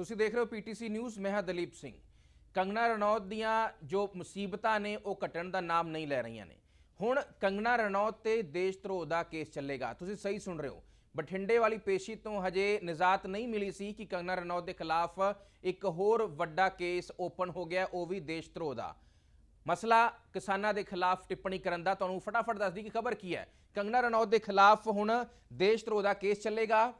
ਤੁਸੀਂ ਦੇਖ ਰਹੇ ਹੋ ਪੀਟੀਸੀ ਨਿਊਜ਼, ਮੈਂ ਹਾਂ ਦਲੀਪ ਸਿੰਘ। ਕੰਗਣਾ ਰਣੌਤ ਦੀਆਂ ਜੋ ਮੁਸੀਬਤਾਂ ਨੇ, ਉਹ ਘਟਣ ਦਾ ਨਾਮ ਨਹੀਂ ਲੈ ਰਹੀਆਂ ਨੇ। ਹੁਣ ਕੰਗਣਾ ਰਣੌਤ ਤੇ ਦੇਸ਼ ਧਰੋਹ ਦਾ ਕੇਸ ਚੱਲੇਗਾ। ਤੁਸੀਂ ਸਹੀ ਸੁਣ ਰਹੇ ਹੋ। ਬਠਿੰਡੇ ਵਾਲੀ ਪੇਸ਼ੀ ਤੋਂ ਹਜੇ ਨਿਜਾਤ ਨਹੀਂ ਮਿਲੀ ਸੀ ਕਿ ਕੰਗਣਾ ਰਣੌਤ ਦੇ ਖਿਲਾਫ ਇੱਕ ਹੋਰ ਵੱਡਾ ਕੇਸ ਓਪਨ ਹੋ ਗਿਆ, ਉਹ ਵੀ ਦੇਸ਼ ਧਰੋਹ ਦਾ। ਮਸਲਾ ਕਿਸਾਨਾਂ ਦੇ ਖਿਲਾਫ ਟਿੱਪਣੀ ਕਰਨ ਦਾ। ਤੁਹਾਨੂੰ ਫਟਾਫਟ ਦੱਸਦੀ ਕਿ ਖਬਰ ਕੀ ਹੈ? ਕੰਗਨਾ ਰਣੌਤ ਦੇ ਖਿਲਾਫ ਹੁਣ ਦੇਸ਼ ਧਰੋਹ ਦਾ ਕੇਸ ਚੱਲੇਗਾ।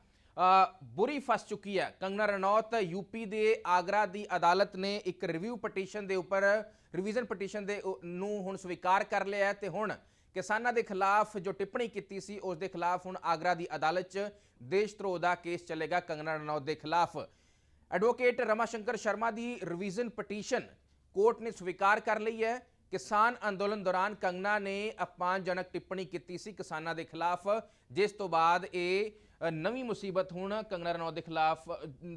ਬੁਰੀ ਫਸ ਚੁੱਕੀ ਹੈ। ਕੰਗਨਾ ਰਣੌਤ ਯੂਪੀ ਦੇ ਆਗਰਾ ਦੀ ਅਦਾਲਤ ਨੇ ਇੱਕ ਰਿਵਿਊ ਪਟੀਸ਼ਨ ਦੇ ਉੱਪਰ ਰਿਵੀਜ਼ਨ ਪਟੀਸ਼ਨ ਦੇ ਨੂੰ ਹੁਣ ਸਵੀਕਾਰ ਕਰ ਲਿਆ ਹੈ ਤੇ ਹੁਣ ਕਿਸਾਨਾਂ ਦੇ ਖਿਲਾਫ ਜੋ ਟਿੱਪਣੀ ਕੀਤੀ ਸੀ, ਉਸ ਦੇ ਖਿਲਾਫ ਹੁਣ ਆਗਰਾ ਦੀ ਅਦਾਲਤ 'ਚ ਦੇਸ਼ ਧਰੋਹ ਦਾ ਕੇਸ ਚੱਲੇਗਾ ਕੰਗਨਾ ਰਣੌਤ ਦੇ ਖਿਲਾਫ। ਐਡਵੋਕੇਟ ਰਮਾ ਸ਼ੰਕਰ ਸ਼ਰਮਾ ਦੀ ਰਿਵੀਜ਼ਨ ਪਟੀਸ਼ਨ ਕੋਰਟ ਨੇ ਸਵੀਕਾਰ ਕਰ ਲਈ ਹੈ। ਕਿਸਾਨ ਅੰਦੋਲਨ ਦੌਰਾਨ ਕੰਗਨਾ ਨੇ ਅਪਮਾਨਜਨਕ ਟਿੱਪਣੀ ਕੀਤੀ ਸੀ ਕਿਸਾਨਾਂ ਦੇ ਖਿਲਾਫ। ਜਿਸ ਤੋਂ ਬਾਅਦ ਇਹ ਨਵੀਂ ਮੁਸੀਬਤ ਹੁਣ ਕੰਗਣਾ ਰਣੌਤ ਦੇ ਖਿਲਾਫ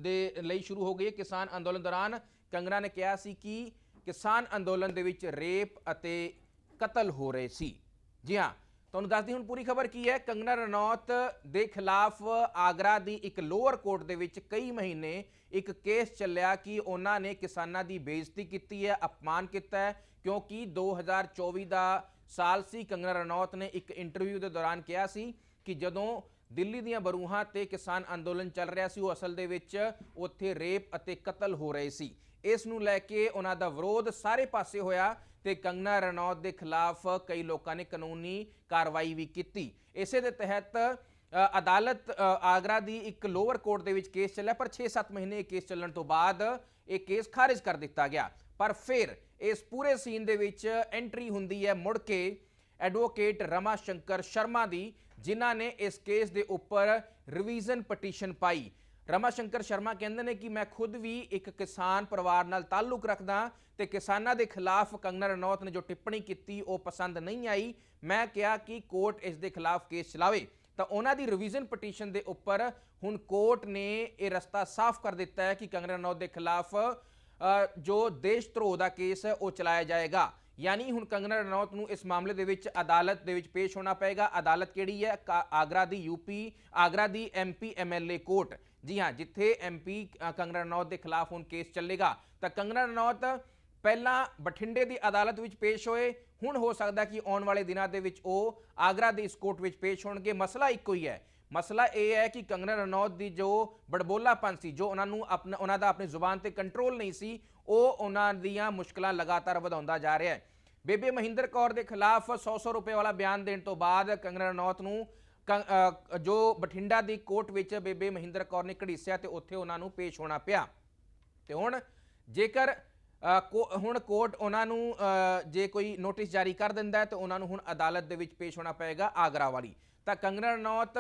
ਦੇ ਲਈ ਸ਼ੁਰੂ ਹੋ ਗਈ ਹੈ। ਕਿਸਾਨ ਅੰਦੋਲਨ ਦੌਰਾਨ ਕੰਗਣਾ ਨੇ ਕਿਹਾ ਸੀ ਕਿ ਕਿਸਾਨ ਅੰਦੋਲਨ ਦੇ ਵਿੱਚ ਰੇਪ ਅਤੇ ਕਤਲ ਹੋ ਰਹੇ ਸੀ। ਜੀ ਹਾਂ, ਤੁਹਾਨੂੰ ਦੱਸਦੀ ਹੁਣ ਪੂਰੀ ਖਬਰ ਕੀ ਹੈ? ਕੰਗਨਾ ਰਣੌਤ ਦੇ ਖਿਲਾਫ ਆਗਰਾ ਦੀ ਇੱਕ ਲੋਅਰ ਕੋਰਟ ਦੇ ਵਿੱਚ ਕਈ ਮਹੀਨੇ ਇੱਕ ਕੇਸ ਚੱਲਿਆ ਕਿ ਉਹਨਾਂ ਨੇ ਕਿਸਾਨਾਂ ਦੀ ਬੇਇੱਜ਼ਤੀ ਕੀਤੀ ਹੈ, ਅਪਮਾਨ ਕੀਤਾ ਹੈ, ਕਿਉਂਕਿ 2024 ਦਾ ਸਾਲ ਸੀ, ਕੰਗਣਾ ਰਣੌਤ ਨੇ ਇੱਕ ਇੰਟਰਵਿਊ ਦੇ ਦੌਰਾਨ ਕਿਹਾ ਸੀ ਕਿ ਜਦੋਂ ਦਿੱਲੀ ਦੀਆਂ ਬਰੂਹਾਂ ਤੇ ਕਿਸਾਨ ਅੰਦੋਲਨ ਚੱਲ ਰਿਹਾ ਸੀ। ਉਹ ਅਸਲ ਦੇ ਵਿੱਚ ਉੱਥੇ ਰੇਪ ਅਤੇ ਕਤਲ ਹੋ ਰਹੇ ਸੀ। ਇਸ ਨੂੰ ਲੈ ਕੇ ਉਹਨਾਂ ਦਾ ਵਿਰੋਧ ਸਾਰੇ ਪਾਸੇ ਹੋਇਆ ਤੇ ਕੰਗਨਾ ਰਣੌਤ ਦੇ ਖਿਲਾਫ ਕਈ ਲੋਕਾਂ ਨੇ ਕਾਨੂੰਨੀ ਕਾਰਵਾਈ ਵੀ ਕੀਤੀ। ਇਸੇ ਦੇ ਤਹਿਤ ਅਦਾਲਤ ਆਗਰਾ ਦੀ ਇੱਕ ਲੋਅਰ ਕੋਰਟ ਦੇ ਵਿੱਚ ਕੇਸ ਚੱਲਿਆ, ਪਰ 6-7 ਮਹੀਨੇ ਇਹ ਕੇਸ ਚੱਲਣ ਤੋਂ ਬਾਅਦ ਇਹ ਕੇਸ ਖਾਰਿਜ ਕਰ ਦਿੱਤਾ ਗਿਆ। ਪਰ ਫਿਰ ਇਸ ਪੂਰੇ ਸੀਨ ਦੇ ਵਿੱਚ ਐਂਟਰੀ ਹੁੰਦੀ ਹੈ ਮੁੜ ਕੇ ਐਡਵੋਕੇਟ ਰਮਾ ਸ਼ੰਕਰ ਸ਼ਰਮਾ ਦੀ ਜਿਨ੍ਹਾਂ ਨੇ ਇਸ ਕੇਸ ਦੇ ਉੱਪਰ ਰਿਵੀਜ਼ਨ ਪਟੀਸ਼ਨ ਪਾਈ। ਰਮਾ ਸ਼ੰਕਰ ਸ਼ਰਮਾ ਕਹਿੰਦੇ ਨੇ ਕਿ ਮੈਂ ਖੁਦ ਵੀ ਇੱਕ ਕਿਸਾਨ ਪਰਿਵਾਰ ਨਾਲ ਤਾਲੁਕ ਰੱਖਦਾ ਤੇ ਕਿਸਾਨਾਂ ਦੇ ਖਿਲਾਫ ਕੰਗਨਾ ਰਣੌਤ ਨੇ ਜੋ ਟਿੱਪਣੀ ਕੀਤੀ, ਉਹ ਪਸੰਦ ਨਹੀਂ ਆਈ। ਮੈਂ ਕਿਹਾ ਕਿ ਕੋਰਟ ਇਸ ਦੇ ਖਿਲਾਫ ਕੇਸ ਚਲਾਵੇ। ਤਾਂ ਉਹਨਾਂ ਦੀ ਰਿਵੀਜ਼ਨ ਪਟੀਸ਼ਨ ਦੇ ਉੱਪਰ ਹੁਣ ਕੋਰਟ ਨੇ ਇਹ ਰਸਤਾ ਸਾਫ਼ ਕਰ ਦਿੱਤਾ ਹੈ ਕਿ ਕੰਗਨਾ ਰਣੌਤ ਦੇ ਖਿਲਾਫ ਜੋ ਦੇਸ਼ ਧਰੋਹ ਦਾ ਕੇਸ ਹੈ, ਉਹ ਚਲਾਇਆ ਜਾਏਗਾ। ਯਾਨੀ ਹੁਣ ਕੰਗਨਾ ਰਣੌਤ ਨੂੰ ਇਸ ਮਾਮਲੇ ਦੇ ਵਿੱਚ ਅਦਾਲਤ ਦੇ ਵਿੱਚ ਪੇਸ਼ ਹੋਣਾ ਪਏਗਾ। ਅਦਾਲਤ ਕਿਹੜੀ ਹੈ? ਕਾ- ਆਗਰਾ ਦੀ ਯੂਪੀ ਆਗਰਾ ਦੀ ਐਮਪੀ ਐਮਐਲਏ ਕੋਰਟ। ਜੀ ਹਾਂ, ਜਿੱਥੇ ਐਮਪੀ ਕੰਗਨਾ ਰਣੌਤ ਦੇ ਖਿਲਾਫ ਹੁਣ ਕੇਸ ਚੱਲੇਗਾ। ਤਾਂ ਕੰਗਨਾ ਰਣੌਤ ਪਹਿਲਾਂ ਬਠਿੰਡੇ ਦੀ ਅਦਾਲਤ ਵਿੱਚ ਪੇਸ਼ ਹੋਏ। ਹੁਣ ਹੋ ਸਕਦਾ ਕਿ ਆਉਣ ਵਾਲੇ ਦਿਨਾਂ ਦੇ ਵਿੱਚ ਉਹ ਆਗਰਾ ਦੀ ਇਸ ਕੋਰਟ ਵਿੱਚ ਪੇਸ਼ ਹੋਣਗੇ। ਮਸਲਾ ਇੱਕੋ ਹੀ ਹੈ ਮਸਲਾ ਇਹ ਹੈ ਕਿ ਕੰਗਨਾ ਰਣੌਤ ਦੀ ਜੋ ਬੜਬੋਲਾਪਨ ਸੀ, ਜੋ ਉਹਨਾਂ ਨੂੰ ਆਪਣਾ, ਉਹਨਾਂ ਦਾ ਆਪਣੀ ਜ਼ੁਬਾਨ ਤੇ ਕੰਟਰੋਲ ਨਹੀਂ ਸੀ, ਉਹ ਉਹਨਾਂ ਦੀਆਂ ਮੁਸ਼ਕਲਾਂ ਲਗਾਤਾਰ ਵਧਾਉਂਦਾ ਜਾ ਰਿਹਾ ਹੈ। ਬੇਬੇ ਮਹਿੰਦਰ ਕੌਰ ਦੇ ਖਿਲਾਫ 100-100 ਰੁਪਏ ਵਾਲਾ ਬਿਆਨ ਦੇਣ ਤੋਂ ਬਾਅਦ ਕੰਗਨਾ ਰਣੌਤ ਨੂੰ ਕੰ- ਜੋ ਬਠਿੰਡਾ ਦੀ ਕੋਰਟ ਵਿੱਚ ਬੇਬੇ ਮਹਿੰਦਰ ਕੌਰ ਨੇ ਘੜੀਸਿਆ ਤੇ ਉੱਥੇ ਉਹਨਾਂ ਨੂੰ ਪੇਸ਼ ਹੋਣਾ ਪਿਆ। ਤੇ ਹੁਣ ਜੇਕਰ ਕੋ- ਹੁਣ ਕੋਰਟ ਉਹਨਾਂ ਨੂੰ ਜੇ ਕੋਈ ਨੋਟਿਸ ਜਾਰੀ ਕਰ ਦਿੰਦਾ ਹੈ, ਤਾਂ ਉਹਨਾਂ ਨੂੰ ਹੁਣ ਅਦਾਲਤ ਦੇ ਵਿੱਚ ਪੇਸ਼ ਹੋਣਾ ਪਏਗਾ ਆਗਰਾ ਵਾਲੀ। ਤਾਂ ਕੰਗਨਾ ਰਣੌਤ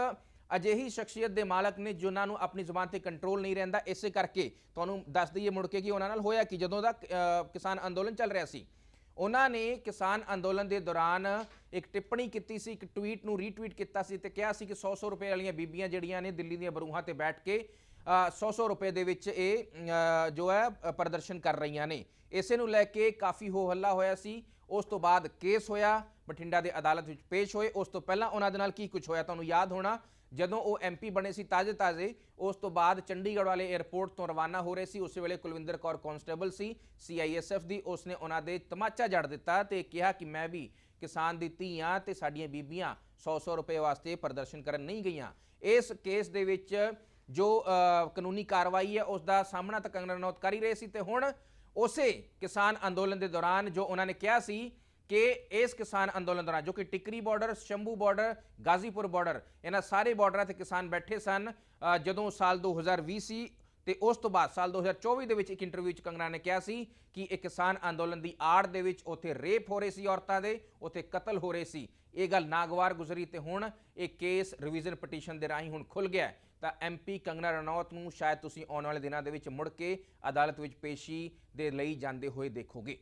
ਅਜਿਹੀ ਸ਼ਖਸੀਅਤ ਦੇ ਮਾਲਕ ਨੇ ਜਿਨ੍ਹਾਂ ਨੂੰ ਆਪਣੀ ਜ਼ੁਬਾਨ ਤੇ ਕੰਟਰੋਲ ਨਹੀਂ ਰਹਿੰਦਾ, ਇਸੇ ਕਰਕੇ ਤੁਹਾਨੂੰ ਦੱਸ ਦਈਏ ਮੁੜ ਕੇ ਕਿ ਉਹਨਾਂ ਨਾਲ ਹੋਇਆ ਕਿ? ਜਦੋਂ ਦਾ ਕਿਸਾਨ ਅੰਦੋਲਨ ਚੱਲ ਰਿਹਾ ਸੀ, ਉਹਨਾਂ ਨੇ ਕਿਸਾਨ ਅੰਦੋਲਨ ਦੇ ਦੌਰਾਨ ਇੱਕ ਟਿੱਪਣੀ ਕੀਤੀ ਸੀ, ਇੱਕ ਟਵੀਟ ਨੂੰ ਰੀਟਵੀਟ ਕੀਤਾ ਸੀ ਤੇ ਕਿਹਾ ਸੀ ਕਿ 100-100 ਰੁਪਏ ਵਾਲੀਆਂ ਬੀਬੀਆਂ ਜਿਹੜੀਆਂ ਨੇ ਦਿੱਲੀ ਦੀਆਂ ਬਰੂਹਾਂ ਤੇ ਬੈਠ ਕੇ 100-100 ਰੁਪਏ ਦੇ ਵਿੱਚ ਇਹ ਜੋ ਹੈ ਪ੍ਰਦਰਸ਼ਨ ਕਰ ਰਹੀਆਂ ਨੇ। ਇਸੇ ਨੂੰ ਲੈ ਕੇ ਕਾਫੀ ਹੋ ਹੱਲਾ ਹੋਇਆ ਸੀ। ਉਸ ਤੋਂ ਬਾਅਦ ਕੇਸ ਹੋਇਆ, ਬਠਿੰਡਾ ਦੇ ਅਦਾਲਤ ਵਿੱਚ ਪੇਸ਼ ਹੋਏ। ਉਸ ਤੋਂ ਪਹਿਲਾਂ ਉਹਨਾਂ ਦੇ ਨਾਲ ਕੀ ਕੁਝ ਹੋਇਆ, ਤੁਹਾਨੂੰ ਯਾਦ ਹੋਣਾ? ਜਦੋਂ ਉਹ ਐਮਪੀ ਬਣੇ ਸੀ ਤਾਜ਼ੇ ਤਾਜ਼ੇ ਉਸ ਤੋਂ ਬਾਅਦ ਚੰਡੀਗੜ੍ਹ ਵਾਲੇ 에ਅਰਪੋਰਟ ਤੋਂ ਰਵਾਨਾ ਹੋ ਰਹੇ ਸੀ। ਉਸ ਵੇਲੇ ਕੁਲਵਿੰਦਰ ਕੌਰ ਕਾਂਸਟੇਬਲ ਸੀ ਸੀਆਈਐਸਐਫ ਦੀ। ਉਸ ਨੇ ਉਹਨਾਂ ਦੇ ਤਮਾਚਾ ਜੜ ਦਿੱਤਾ ਤੇ ਕਿਹਾ ਕਿ ਮੈਂ ਵੀ ਕਿਸਾਨ ਦੀ ਧੀਆਂ ਤੇ ਸਾਡੀਆਂ ਬੀਬੀਆਂ 100-100 ਰੁਪਏ ਵਾਸਤੇ ਪ੍ਰਦਰਸ਼ਨ ਕਰਨ ਨਹੀਂ ਗਈਆਂ। ਇਸ ਕੇਸ ਦੇ ਵਿੱਚ ਜੋ ਕਾਨੂੰਨੀ ਕਾਰਵਾਈ ਹੈ, ਉਸ ਦਾ ਸਾਹਮਣਾ ਤਾਂ ਕੰਗਨਾ ਰਣੌਤ ਕਰ ਹੀ ਰਹੇ ਸੀ ਤੇ ਹੁਣ ਉਸੇ ਕਿਸਾਨ ਅੰਦੋਲਨ ਦੇ ਦੌਰਾਨ ਜੋ ਉਹਨਾਂ ਨੇ ਕਿਹਾ ਸੀ ਕਿ ਇਸ ਕਿਸਾਨ ਅੰਦੋਲਨ ਦੌਰਾਨ, ਜੋ ਕਿ Tikri border Shambhu border Ghazipur border ਇਹਨਾਂ ਸਾਰੇ ਬਾਰਡਰਾਂ ਤੇ ਕਿਸਾਨ ਬੈਠੇ ਸਨ ਜਦੋਂ ਸਾਲ 2020 ਸੀ ਤੇ ਉਸ ਤੋਂ ਬਾਅਦ ਸਾਲ 2024 ਦੇ ਵਿੱਚ ਇੱਕ ਇੰਟਰਵਿਊ ਵਿੱਚ ਕੰਗਨਾ ਨੇ ਕਿਹਾ ਸੀ ਕਿ ਇਹ ਕਿਸਾਨ ਅੰਦੋਲਨ ਦੀ ਆੜ ਦੇ ਵਿੱਚ ਉੱਥੇ ਰੇਪ ਹੋ ਰਹੇ ਸੀ ਔਰਤਾਂ ਦੇ, ਉੱਥੇ ਕਤਲ ਹੋ ਰਹੇ ਸੀ ਇਹ ਗੱਲ ਨਾਗਵਾਰ ਗੁਜ਼ਰੀ ਤੇ ਹੁਣ ਇਹ ਕੇਸ ਰਿਵੀਜ਼ਨ ਪਟੀਸ਼ਨ ਦੇ ਰਾਹੀਂ ਹੁਣ ਖੁੱਲ ਗਿਆ ਹੈ। ਤਾਂ ਐਮਪੀ ਕੰਗਨਾ ਰਣੌਤ ਨੂੰ ਸ਼ਾਇਦ ਤੁਸੀਂ ਆਉਣ ਵਾਲੇ ਦਿਨਾਂ ਦੇ ਵਿੱਚ ਮੁੜ ਕੇ ਅਦਾਲਤ ਵਿੱਚ ਪੇਸ਼ੀ ਦੇ ਲਈ ਜਾਂਦੇ ਹੋਏ ਦੇਖੋਗੇ